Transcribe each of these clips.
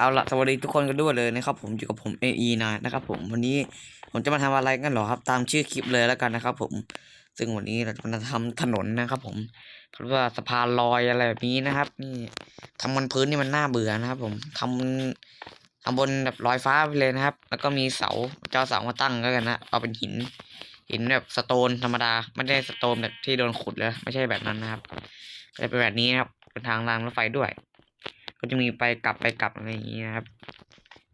เอาละสวัสดีทุกคนกันด้วยเลยนะครับผมอยู่กับผม AE นะนะครับผมวันนี้ผมจะมาทำอะไรกันเหรอครับตามชื่อคลิปเลยแล้วกันนะครับ ผมซึ่งวันนี้เราจะมาทำถนนนะครับผมเพราะว่าสะพานลอยอะไรแบบนี้นะครับ นี่ทำบนพื้นนี่มันน่าเบื่อนะครับ ผมทำทำบนแบบลอยฟ้าไปเลยนะครับ แล้วก็มีเสาเจ้าเสามาตั้งแล้วกันนะเอาเป็นหินหินแบบสโตนธรรมดาไม่ได้สโตนแบบที่โดนขุดเลยไม่ใช่แบบนั้นนะครับจะเป็นแบบนี้นะครับเป็นทางรางรถไฟด้วย ก็จะมีไปกลับไปกลับอะไรอย่างนี้นะครับ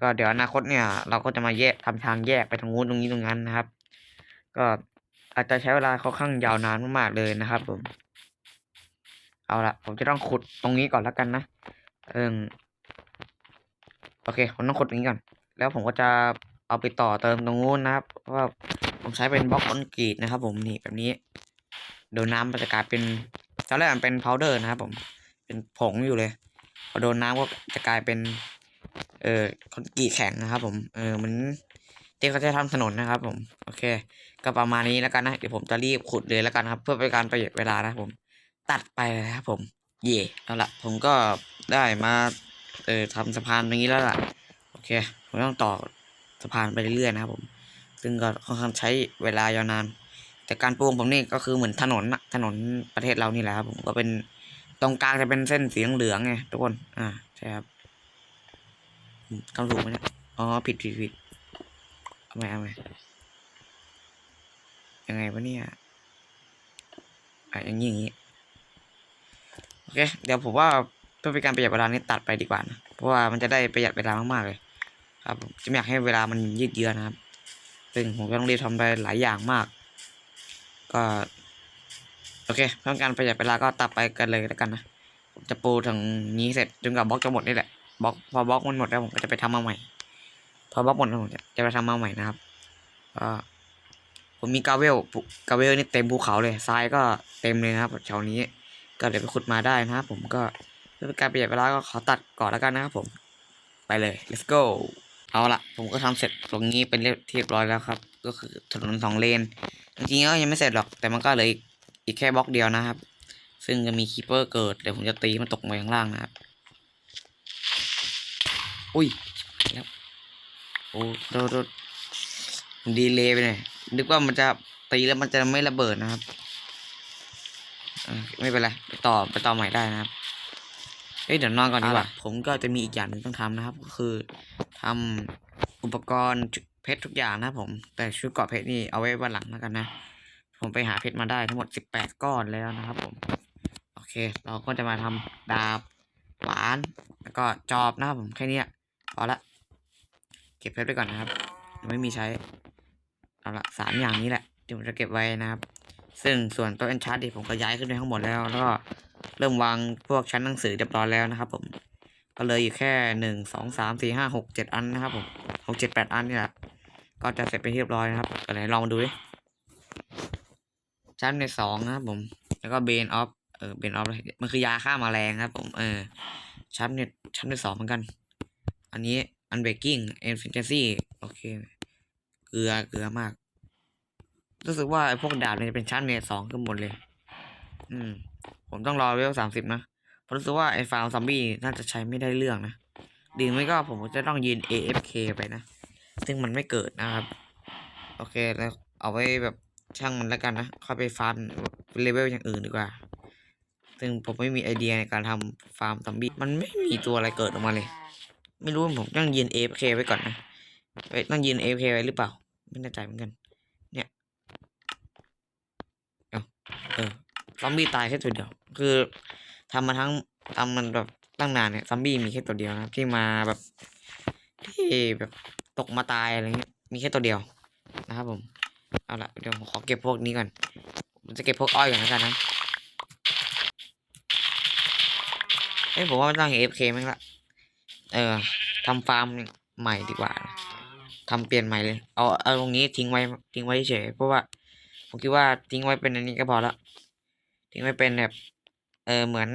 ก็เดี๋ยวอนาคตเนี่ย เราก็จะมาแยกทำทางแยกไปทางนู้นตรงนี้ตรงนั้นนะครับ ก็อาจจะใช้เวลาค่อนข้างยาวนานมากๆเลยนะครับ ผม เอาละผมจะต้องขุดตรงนี้ก่อนแล้วกันนะเออโอเคผมต้องขุดตรงนี้ก่อน แล้วผมก็จะเอาไปต่อเติมตรงนู้นนะครับเพราะว่าผมใช้เป็นบล็อกคอนกรีตนะครับ ผมนี่แบบนี้โดนน้ำมันจะกลายเป็นตอนแรกมันเป็นพาวเดอร์นะครับผม เป็นผงอยู่เลย พอโดนน้ำก็จะกลายเป็น เอ่อคอนกรีตแข็งนะครับผมเออเหมันที่เขาจะทำถนนนะครับผมโอเค ก็ประมาณนี้แล้วกันนะเดี๋ยวผมจะรีบขุดเลยแล้วกันครับ เพื่อเป็นการประหยัดเวลานะผม ตัดไปเลยครับผม เย่เอาละผมก็ได้มาเอ่อทำสะพานตรงนี้แล้วล่ะโอเคผมต้องต่อสะพานไปเรื่อยๆนะครับผม ซึ่งก็ค่อนข้างใช้เวลายาวนาน แต่การปลูกผมนี่ก็คือเหมือนถนนนะถนนประเทศเรานี่แหละครับผมก็เป็น ตรงกลางจะเป็นเส้นสีเหลืองไงทุกคน อ่าใช่ครับอืมทำถูกไหมเนี่ยอ๋อผิดผิดผิดเอาไหมเอาไหมยังไงวะเนี่ยอะอย่างนี้อย่างนี้โอเค เดี๋ยวผมว่าเพื่อเป็นการประหยัดเวลานี่ตัดไปดีกว่านะเพราะว่ามันจะได้ประหยัดเวลามากๆเลย ครับจะไม่อยากให้เวลามันยืดเยื้อนะครับ ซึ่งผมก็ต้องรีบทำไปหลายอย่างมาก ก็ โอเคเพื่อการประหยัดเวลาก็ตัดไปกันเลยแล้วกันนะผมจะปูถึงนี้เสร็จจนกับบล็อกจะหมดนี่แหละบล็อกพอบล็อกมันหมดแล้วผมก็จะไปทำมาใหม่ พอบล็อกหมดแล้วผมจะจะไปทำมาใหม่นะครับก็ผมมีกาเวลกาเวลนี่เต็มภูเขาเลยทรายก็เต็มเลยนะครับแถวนี้ก็เดี๋ยวไปขุดมาได้นะครับผมก็เพื่อการประหยัดเวลาก็ขอตัดก่อนแล้วกันนะครับผมไปเลย let's go เอาละผมก็ทำเสร็จตรงนี้เป็นเรียบร้อยแล้วครับ ก็คือถนนสองเลนจริงๆก็ยังไม่เสร็จหรอกแต่มันก็เลย อีกอีกแค่บล็อกเดียวนะครับ ซึ่งจะมีคีเปอร์เกิดเดี๋ยวผมจะตีมันตกมาข้างล่างนะครับ อุ้ยแล้วโอ้โดดโดดดีเลยไปหน่อยนึกว่ามันจะตีแล้วมันจะไม่ระเบิดนะครับเออไม่เป็นไรไปต่อไปต่อใหม่ได้นะครับเอ้ยเดี๋ยวนอนก่อนดีกว่าผมก็จะมีอีกอย่างหนึ่งต้องทำนะครับ ก็คือทำอุปกรณ์เพชรทุกอย่างนะครับผม แต่ชุดเกราะเพชรนี่เอาไว้วันหลังแล้วกันนะ ผมไปหาเพชรมาได้ทั้งหมดสิบแปดก้อนแล้วนะครับผม โอเค เราก็จะมาทำดาบหวานแล้วก็จอบนะครับผมแค่นี้พอละ เก็บเพชรไปก่อนนะครับยังไม่มีใช้ เอาละสามอย่างนี้แหละที่ผมจะเก็บไว้นะครับ ซึ่งส่วนโต๊ะเอนชาร์ดผมก็ย้ายขึ้นไปข้างบนแล้วแล้วก็เริ่มวางพวกชั้นหนังสือเรียบร้อยแล้วนะครับ ผมก็เลยอยู่แค่หนึ่งสองสามสี่ห้าหกเจ็ดอันนะครับผมหกเจ็ดแปดอันนี่แหละก็จะเสร็จไปนที่เรียบร้อยนะครับก็ไหนลองมาดูดิ ชั้นในสองนะครับผม แล้วก็เบนออฟเออเบนออฟมันคือยาฆ่าแมลงครับผมเออชั้นเนี่ยชั้นในสองเหมือนกัน อันนี้อันเบกกิ้งเอนฟินเจซี่โอเค เกลือเกลือมาก รู้สึกว่าไอ้พวกดาบเนี่ยจะเป็นชั้นเนี่ยสองขึ้นหมดเลย อืม ผมต้องรอเวลสามสิบนะเพราะรู้สึกว่าไอ้ฟาร์มซอมบี้น่าจะใช้ไม่ได้เรื่องนะดีไม่ก็ผมจะต้องยืน AFK ไปนะ ซึ่งมันไม่เกิดนะครับ โอเคแล้วเอาไว้แบบ ช่างมันแล้วกันนะค่อยไปฟาร์มเลเวลอย่างอื่นดีกว่า ซึ่งผมไม่มีไอเดียในการทำฟาร์มซอมบี้มันไม่มีตัวอะไรเกิดออกมาเลย ไม่รู้ผมต้องยืน AFK ไว้ก่อนนะเอ้ยต้องยืน AFK ไว้หรือเปล่า ไม่แน่ใจเหมือนกัน เนี่ยเอาเออซอมบี้ตายแค่ตัวเดียว คือทำมาทั้งทำมันแบบตั้งนานเนี่ยซอมบี้มีแค่ตัวเดียวนะครับที่มาแบบที่แบบตกมาตายอะไรเงี้ยมีแค่ตัวเดียวนะครับผม เอาละเดี๋ยวผมขอเก็บพวกนี้ก่อนผมจะเก็บพวกอ้อยก่อนแล้วกันนะเอ้ยผมว่าไม่ต้องเอฟเคมั้งละเออทำฟาร์มใหม่ดีกว่าทำเปลี่ยนใหม่เลย เอาเอาตรงนี้ทิ้งไว้ทิ้งไว้เฉยเพราะว่าผมคิดว่าทิ้งไว้เป็นอันนี้ก็พอละทิ้งไว้เป็นแบบเออเหมือน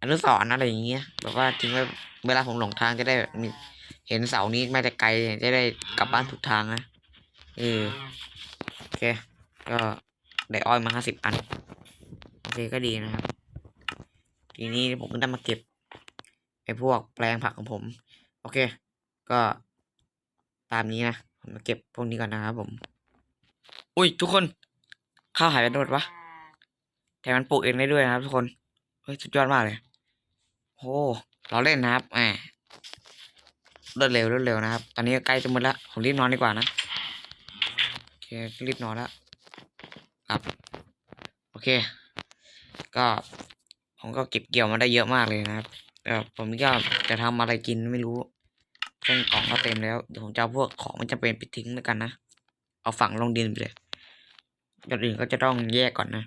อนุสรณ์อะไรอย่างเงี้ยแบบว่าทิ้งไว้เวลาผมหลงทางจะได้แบบมีเห็นเสานี้มาแต่ไกลจะได้กลับบ้านถูกทางนะ เออโอเค ก็ได้อ้อยมาห้าสิบอัน โอเคก็ดีนะครับ ทีนี้ผมก็ได้มาเก็บไอ้พวกแปลงผักของผม โอเค ก็ตามนี้นะ ผมมาเก็บพวกนี้ก่อนนะครับผม อุ้ยทุกคน ข้าวหายไปโดดวะแถมมันปลูกเองได้ด้วยนะครับ ทุกคน เฮ้ย สุดยอดมากเลยโอ้เราเล่นนะครับแหมรวดเร็วรวดเร็วนะครับ ตอนนี้ใกล้จะหมดละ ผมรีบนอนดีกว่านะ ครีบนอนแล้วครับโอเค ก็ผมก็เก็บเกี่ยวมาได้เยอะมากเลยนะครับแต่ผมก็จะทำอะไรกินไม่รู้เครื่องกล่องก็เต็มแล้วเดี๋ยวผมจะเอาพวกของมันจะเป็นไปทิ้งแล้วกันนะเอาฝังลงดินไปเลยก่อนอื่นก็จะต้องแยกก่อนนะ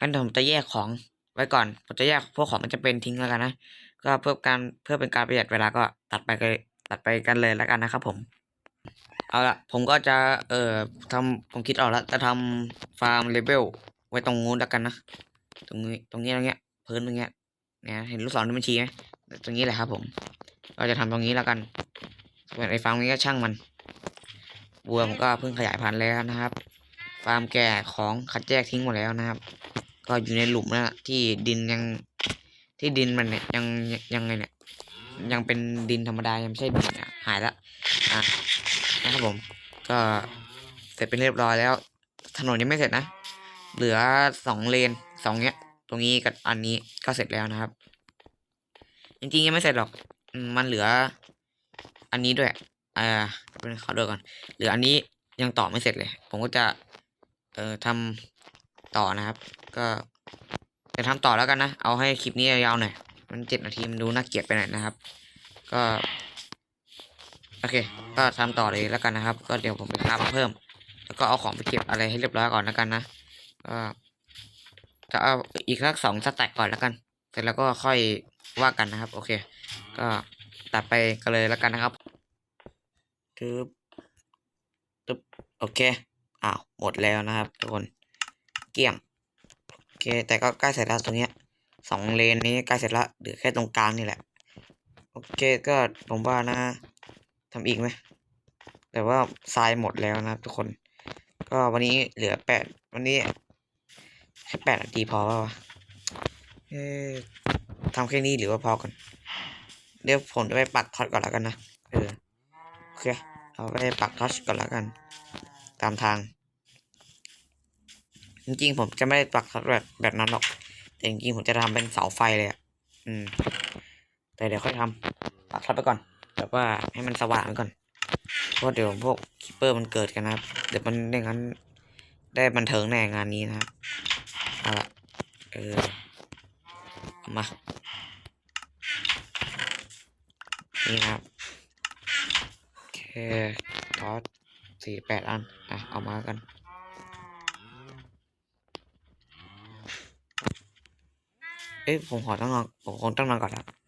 งั้นผมจะแยกของไว้ก่อน ผมจะแยกพวกของมันจะเป็นทิ้งแล้วกันนะ ก็เพื่อการเพื่อเป็นการประหยัดเวลาก็ตัดไปเลยตัดไปกันเลยแล้วกันนะครับผม เอาละผมก็จะเอ่อทำผมคิดออกแล้วจะทำฟาร์มเลเวลไว้ตรงนู้นแล้วกันนะตรงนี้ตรงนี้ตรงเนี้ยพื้นตรงเนี้ยเนี่ยเห็นลูกศรที่บัญชีไหมตรงนี้แหละครับ ผม เราจะทำตรงนี้แล้วกันส่วนไอ้ฟาร์มนี้ก็ช่างมันวัวผมก็เพิ่งขยายพันธุ์แล้วนะครับ ฟาร์มแก่ของคัดแยกทิ้งหมดแล้วนะครับ ก็อยู่ในหลุมนะที่ดินยังที่ดินมันเนี่ยยังยังไงเนี่ยยังเป็นดินธรรมดายังไม่ใช่ดินอะหายละอะ นะครับผม ก็เสร็จเป็นเรียบร้อยแล้ว ถนนยังไม่เสร็จนะ เหลือสองเลนสองเนี้ย ตรงนี้กับอันนี้ก็เสร็จแล้วนะครับ จริงๆยังไม่เสร็จหรอกมันเหลือ อันนี้ด้วยอ่าเป็นขอดูก่อน เหลืออันนี้ยังต่อไม่เสร็จเลย ผมก็จะเอ่อทำต่อนะครับ ก็จะทำต่อแล้วกันนะ เอาให้คลิปนี้ยาวๆหน่อย มันเจ็ดนาทีมันดูน่าเกลียดไปหน่อยนะครับ ก็ โอเค ก็ทำต่อเลยแล้วกันนะครับ ก็เดี๋ยวผมไปคราฟมาเพิ่ม แล้วก็เอาของไปเก็บอะไรให้เรียบร้อยก่อนแล้วกันนะก็จะเอาอีกสักสองสแต็กก่อนแล้วกัน เสร็จแล้วก็ค่อยว่ากันนะครับ โอเค ก็ตัดไปกันเลยแล้วกันนะครับตึ๊บตึ๊บโอเคอ้าวหมดแล้วนะครับทุกคนเกลี้ยงโอเค แต่ก็ใกล้เสร็จแล้วตรงเนี้ยสองเลนนี้ใกล้เสร็จแล้วเหลือแค่ตรงกลางนี่แหละ โอเคก็ผมว่านะ ทำอีกไหมแต่ว่าทรายหมดแล้วนะครับทุกคน ก็วันนี้เหลือแปดวันนี้ให้แปดนาทีพอปล่าวะเอ๊ะทำแค่นี้หรือว่าพอก่อนเดี๋ยวผมจะไปปักท็อตก่อนแล้วกันนะเออโอเคเอาไปปักท็อตก่อนแล้วกัน ตามทาง จริงๆผมจะไม่ได้ปักท็อตแบบแบบนั้นหรอก แต่จริงๆผมจะทำเป็นเสาไฟเลยอะอืมแต่เดี๋ยวค่อยทำปักท็อตไปก่อน แบบว่าให้มันสว่างไว้ก่อน เพราะเดี๋ยวพวกคิปเปอร์มันเกิดกันนะครับ เดี๋ยวมันไม่งั้น ได้บันเทิงแน่งานนี้นะครับเอาละเออมานี่นะครับโอเคทอสสี่แปดอันอะเอามากันเอ้ยผมขอต้องนอนผมคงต้องนอนก่อนครับ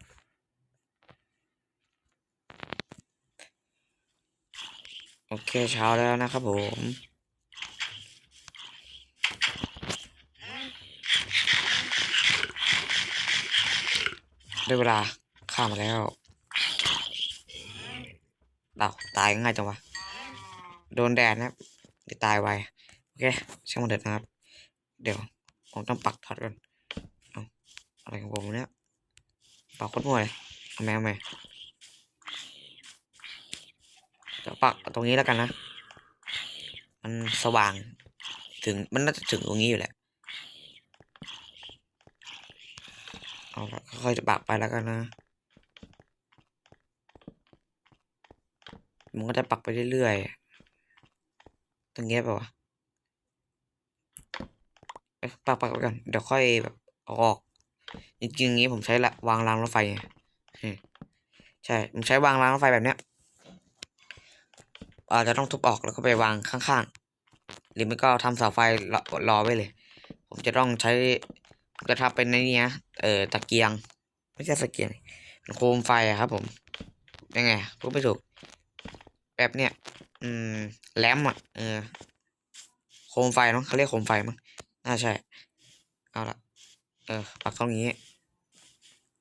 โอเคเช้าแล้วนะครับผมได้เวลาข้ามมาแล้วเดาตายง่ายจังวะ โดนแดดนะครับเดี๋ยวตายไวโอเคช่างมันเถิดนะครับ เดี๋ยวผมต้องปักท็อตก่อนเอาอะไรของผมเนี่ยปักโคตรมั่วเลยเอาแมวไหม เดี๋ยวปักตรงนี้แล้วกันนะ มันสว่าง ถึงมันน่าจะถึงตรงนี้อยู่แหละ เอาละค่อยๆจะปักไปแล้วกันนะ มันก็จะปักไปเรื่อยๆ ตรงเงี้ยเปล่าวะปักปักไปก่อนเดี๋ยวค่อยแบบออกจริงๆอย่างงี้ผมใช้ละวางรางรถไฟใช่ ผมใช้วางรางรถไฟแบบเนี้ย อาจจะต้องทุบออกแล้วก็ไปวางข้างๆ หรือไม่ก็ทำเสาไฟรอรอไว้เลย ผมจะต้องใช้จะทำเป็นในนี้นะเออตะเกียง ไม่ใช่ตะเกียงเป็นโคมไฟครับ ผมยังไงพูดไม่ถูกแบบเนี้ยอืมแลมอะเออโคมไฟเนาะเขาเรียกโคมไฟมั้งน่าใช่เอาละเออปักตรงนี้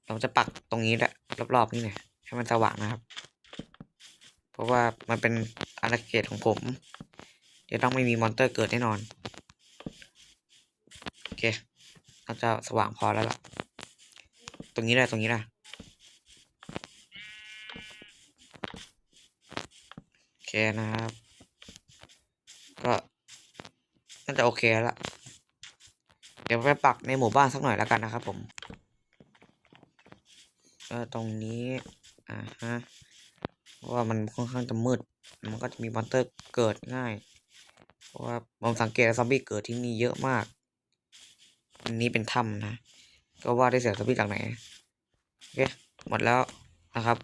เราจะปักตรงนี้ด้วยรอบๆนี่เนี่ยให้มันสว่างนะครับ เพราะว่ามันเป็น อาณาเขตของผม เดี๋ยวต้องไม่มีมอนเตอร์เกิดแน่นอน โอเคเราจะสว่างพอแล้วล่ะ ตรงนี้ได้ตรงนี้ได้โอเคนะครับ ก็น่าจะโอเคแล้วเดี๋ยวไปปักในหมู่บ้านสักหน่อยแล้วกันนะครับผมก็ตรงนี้ อ่าฮะ ว่ามันค่อนข้างจะมืด มันก็จะมีมอนเตอร์เกิดง่าย เพราะว่าผมสังเกตซอมบี้เกิดที่นี่เยอะมาก อันนี้เป็นถ้ำนะ ก็ว่าได้เสียซอมบี้จากไหน โอเค หมดแล้วนะครับ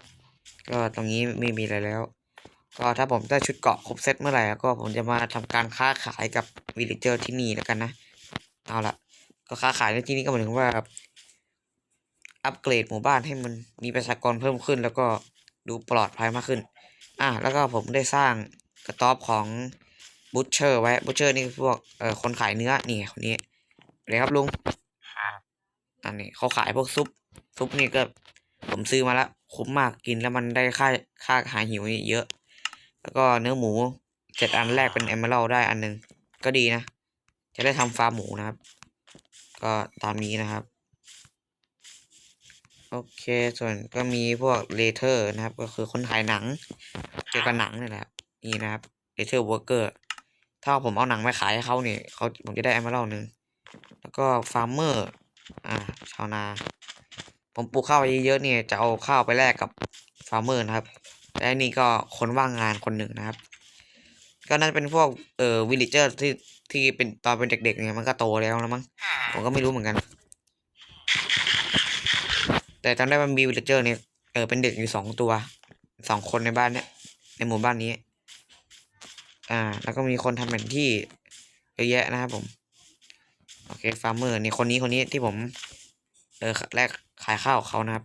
ก็ตรงนี้ไม่มีอะไรแล้ว ก็ถ้าผมได้ชุดเกาะครบเซตเมื่อไหร่ก็ผมจะมาทำการค้าขายกับวิลเลเจอร์ที่นี่แล้วกันนะ เอาละก็ค้าขายในที่นี้ก็หมายถึงว่าอัปเกรดหมู่บ้านให้มันมีประชากรเพิ่มขึ้น แล้วก็ดูปลอดภัยมากขึ้น อะแล้วก็ผมได้สร้างกระต๊อบของบูชเชอร์ไว้บูชเชอร์นี่คือพวกเอ่อคนขายเนื้อนี่คนนี้เลยครับลุงอันนี้เขาขายพวกซุปซุปนี่ก็ผมซื้อมาแล้วคุ้มมากกินแล้วมันได้ค่าค่าหายหิวเยอะ แล้วก็เนื้อหมูเจ็ดอันแรกเป็นเอมเมอรัลได้อันหนึงก็ดีนะ จะได้ทำฟาร์มหมูนะครับ ก็ตามนี้นะครับ โอเค ส่วนก็มีพวกเลเทอร์นะครับ ก็คือคนถ่ายหนัง เกี่ยวกับหนังนี่แหละนี่นะครับเลเทอร์วอร์เกอร์ถ้าผมเอาหนังไปขายให้เขาเนี่ยเขาผมจะได้แอมเบอร์หนึ่งแล้วก็ฟาร์มเมอร์อ่าชาวนา ผมปลูกข้าวไว้เยอะๆเนี่ยจะเอาข้าวไปแลกกับฟาร์มเมอร์นะครับและนี่ก็คนว่างงานคนหนึ่งนะครับ ก็น่าจะเป็นพวกเอ่อวิลเลเจอร์ที่ที่เป็นตอนเป็นเด็กๆเนี่ยมันก็โตแล้วนะมั้งผมก็ไม่รู้เหมือนกัน แต่จำได้ว่ามีวิลเลเจอร์เนี่ยเออเป็นเด็กอยู่สองตัวสองคนในบ้านเนี่ยในหมู่บ้านนี้ อ่า แล้วก็มีคนทำแผนที่เยอะแยะนะครับผมโอเคฟาร์มเมอร์นี่คนนี้คนนี้ที่ผม เออแรกขายข้าวเขานะครับ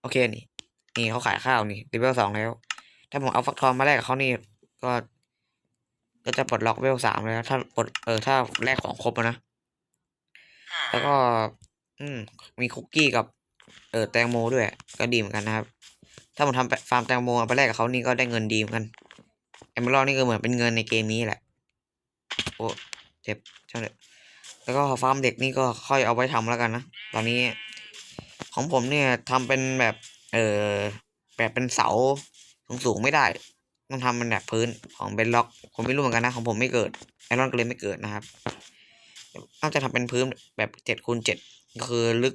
โอเคนี่ นี่เขาขายข้าวนี่เลเวลสองแล้ว ถ้าผมเอาฟักทองมาแลกกับเขานี่ก็ ก็จะปลดล็อกเลเวลสามแล้ว ถ้าปลดเออถ้าแลกของครบนะแล้วก็ อืมมีคุกกี้กับ เออแตงโมด้วยก็ดีเหมือนกันนะครับ ถ้าผมทำฟาร์มแตงโมไปแลกกับเขานี่ก็ได้เงินดีเหมือนกันเอมเบอร์นี่ก็เหมือนเป็นเงินในเกมนี้แหละโอ้เจ็บช่างเถอะแล้วก็ฟาร์มเด็กนี่ก็ค่อยเอาไว้ทำแล้วกันนะตอนนี้ ของผมเนี่ยทำเป็นแบบเออแบบเป็นเสาสูงๆไม่ได้ต้องทำเป็นแบบพื้นของเบนล็อก ผมไม่รู้เหมือนกันนะ ของผมไม่เกิดไอรอนก็เลยไม่เกิดนะครับน่าจะทำเป็นพื้นแบบเจ็ดคูณเจ็ดคือลึก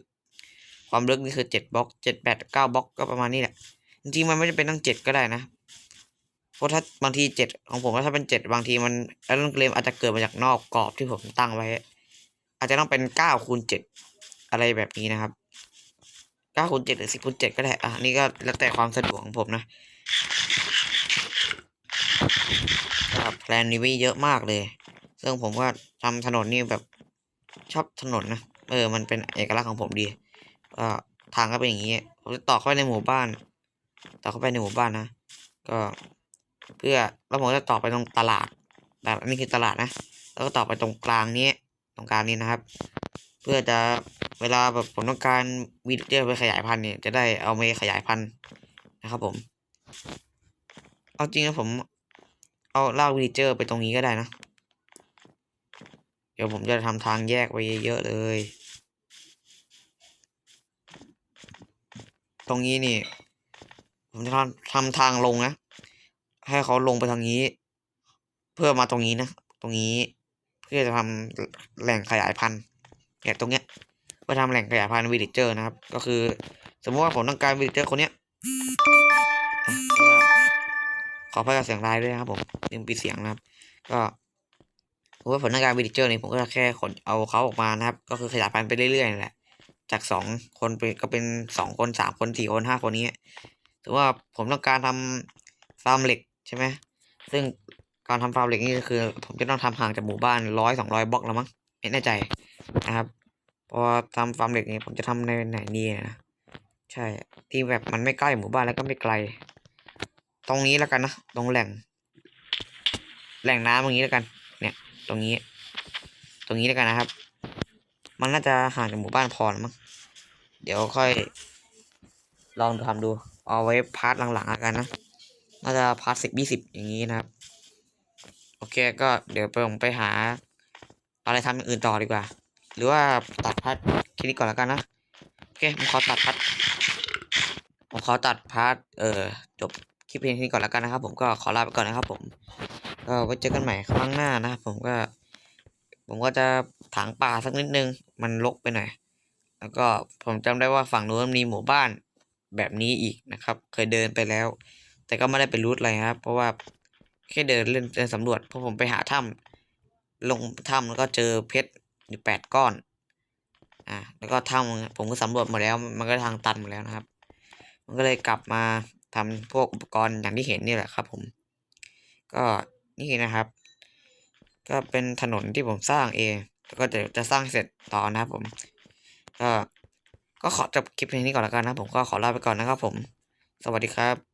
ความลึกนี่คือเจ็ดบล็อกเจ็ดแปดเก้าบล็อกก็ประมาณนี้แหละ จริงๆมันไม่จำเป็นต้องเจ็ดก็ได้นะ เพราะถ้าบางทีเจ็ดของผมถ้าเป็นเจ็ดบางทีมันไอรอนเกมอาจจะเกิดมาจากนอกกรอบที่ผมตั้งไว้ อาจจะต้องเป็นเก้าคูณเจ็ดอะไรแบบนี้นะครับเก้าคูณเจ็ดหรือสิบคูณเจ็ดก็ได้ อะนี่ก็แล้วแต่ความสะดวกของผมนะก็แพลนนี้ไว้เยอะมากเลย ซึ่งผมก็ทำถนนนี่แบบชอบถนนนะ เออ มันเป็นเอกลักษณ์ของผมดี ก็ทางก็เป็นอย่างนี้ ผมจะต่อเข้าไปในหมู่บ้าน ต่อเข้าไปในหมู่บ้านนะ ก็เพื่อแล้วผมจะต่อไปตรงตลาดตลาดนี่คือตลาดนะ แล้วก็ต่อไปตรงกลางนี้ตรงกลางนี้นะครับ เพื่อจะเวลาแบบผมต้องการวิดีโอไปขยายพันธุ์เนี่ยจะได้เอาไปขยายพันธุ์นะครับผม เอาจริงนะผม เอาลากวิดีเจอร์ไปตรงนี้ก็ได้นะ เดี๋ยวผมจะทำทางแยกไว้เยอะๆเลย ตรงนี้นี่ ผมจะทำทำทางลงนะ ให้เขาลงไปทางนี้ เพื่อมาตรงนี้นะ ตรงนี้ เพื่อจะทำแหล่งขยายพันธุ์เนี่ยตรงเนี้ยเพื่อทำแหล่งขยายพันธุ์วิลเลเจอร์นะครับ ก็คือ สมมติว่าผมต้องการวิลเลเจอร์คนเนี้ยอะขอพากเสียงรายด้วยนะครับผมลืมปิดเสียงนะครับ ก็สมว่าผมต้องการวิลเลเจอร์นี่ผมก็แค่ขนเอาเขาออกมานะครับ ก็คือขยายพันธุ์ไปเรื่อยๆนั่นแหละ จากสองคนไปก็เป็นสองคนสามคนสี่คนห้าคนนี้ถือว่าผมต้องการทำฟาร์มเหล็กใช่ไหมซึ่งการทำฟาร์มเหล็กนี่ก็คือ ผมจะต้องทำห่างจากหมู่บ้านร้อยสองร้อยบล็อกแล้วมั้งไม่แน่ใจนะครับพอทำฟาร์มเหล็กนี่ผมจะทำในไหนดีนะใช่ที่แบบมันไม่ใกล้หมู่บ้านแล้วก็ไม่ไกล ตรงนี้แล้วกันนะตรงแหล่ง แหล่งน้ำตรงนี้แล้วกัน เนี่ย ตรงนี้ ตรงนี้แล้วกันนะครับ มันน่าจะห่างจากหมู่บ้านพอแล้วมั้งเดี๋ยวค่อย ลองทำดู เอาไว้พาร์ทหลังๆแล้วกันนะ น่าจะพาร์ทสิบยี่สิบอย่างนี้นะครับ โอเคก็เดี๋ยวผมไปหา อะไรทำอย่างอื่นต่อดีกว่า หรือว่าตัดพาร์ทแค่นี้ก่อนแล้วกันนะ โอเคผมขอตัดพาร์ทผมขอตัดพาร์ทเอ่อจบคลิปเพลงนี้ก่อนแล้วกันนะครับ ผมก็ขอลาไปก่อนนะครับ ผมก็ไว้เจอกันใหม่ครั้งหน้านะครับผมก็ ผมก็จะถางป่าสักนิดนึง มันรกไปหน่อย แล้วก็ผมจำได้ว่าฝั่งนู้นมีหมู่บ้านแบบนี้อีกนะครับ เคยเดินไปแล้ว แต่ก็ไม่ได้ไปรูทอะไรครับ เพราะว่าแค่เดินเล่นเดินสำรวจ เพราะผมไปหาถ้ำลงถ้ำแล้วก็เจอเพชรอยู่แปดก้อน อ่า แล้วก็ถ้ำผมก็สำรวจหมดแล้ว มันก็ทางตันหมดแล้วนะครับ มันก็เลยกลับมาทำพวกอุปกรณ์อย่างที่เห็นนี่แหละครับ ผม ก็นี่นะครับ ก็เป็นถนนที่ผมสร้างเองแล้วก็เดี๋ยวจะสร้างเสร็จต่อนะครับผม ก็ก็ขอจบคลิปเพลงนี้ก่อนแล้วกันนะครับผมก็ขอลาไปก่อนนะครับผม สวัสดีครับ